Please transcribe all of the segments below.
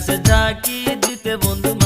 কাছে কি দিতে বন্ধু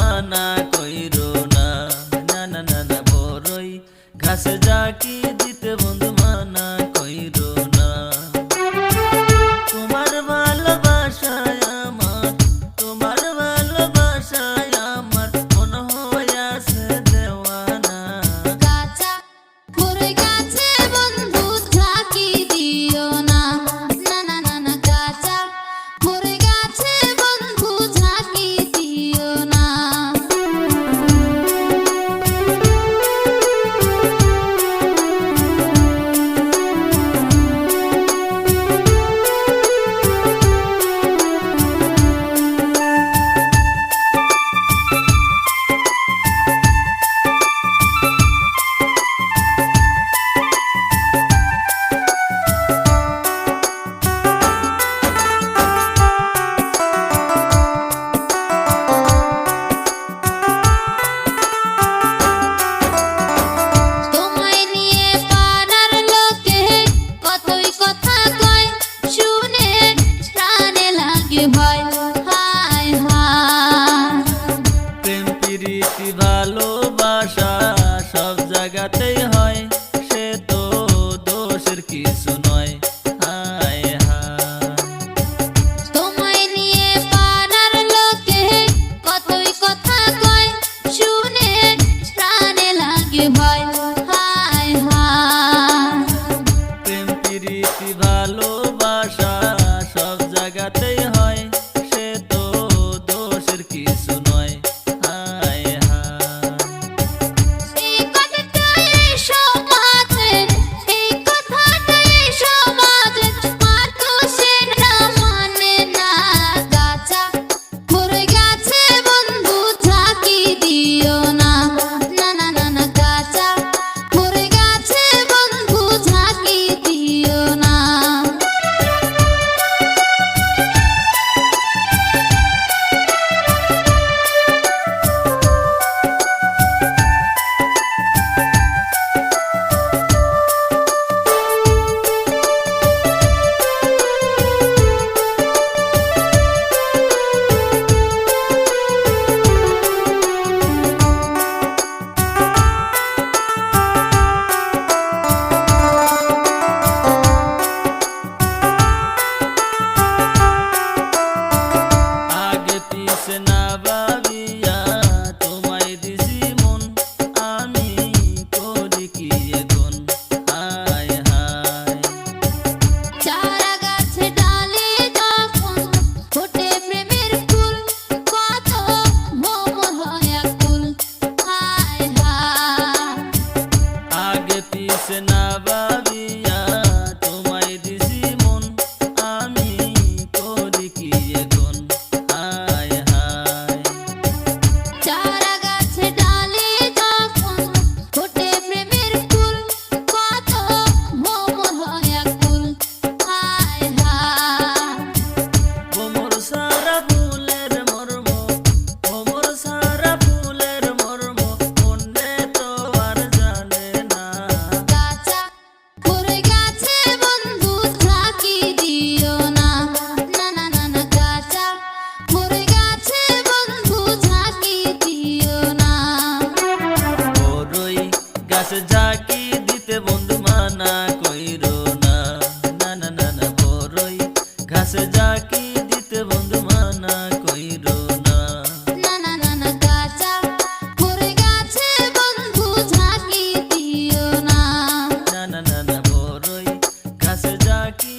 দিতে বন্ধু মানা কইর না। না না না না বড়ই ঘাসে যাকি দিতে বন্ধু কইর না। না না না বড়ই ঘাসে যাকি